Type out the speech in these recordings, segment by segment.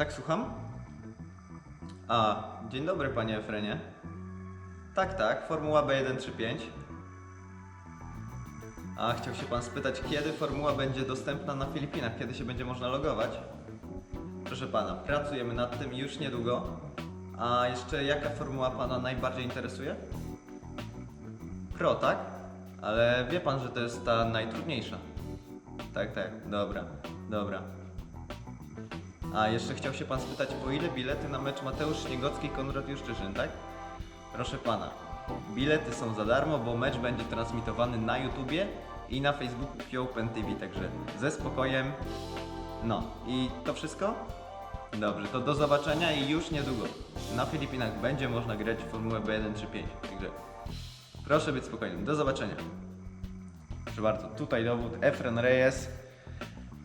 Tak, słucham? A, dzień dobry panie Efrenie. Tak, tak, Formuła B135. A chciał się pan spytać, kiedy formuła będzie dostępna na Filipinach, kiedy się będzie można logować? Proszę pana, pracujemy nad tym już niedługo. A jeszcze jaka formuła pana najbardziej interesuje? Pro, tak? Ale wie pan, że to jest ta najtrudniejsza. Tak, tak, dobra, dobra. A jeszcze chciał się pan spytać, po ile bilety na mecz Mateusz Śniegocki Konrad Juszczyszyn, tak? Proszę pana, bilety są za darmo, bo mecz będzie transmitowany na YouTubie i na Facebooku Open TV, także ze spokojem. No i to wszystko? Dobrze, to do zobaczenia i już niedługo. Na Filipinach będzie można grać w Formułę B135, także proszę być spokojnym. Do zobaczenia. Proszę bardzo, tutaj dowód Efren Reyes.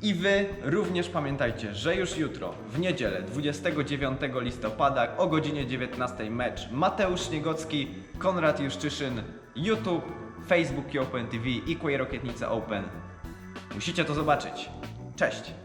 I wy również pamiętajcie, że już jutro, w niedzielę 29 listopada o godzinie 19 mecz Mateusz Śniegocki, Konrad Juszczyszyn, YouTube, Facebook Open TV i Quay Rokietnica Open. Musicie to zobaczyć. Cześć!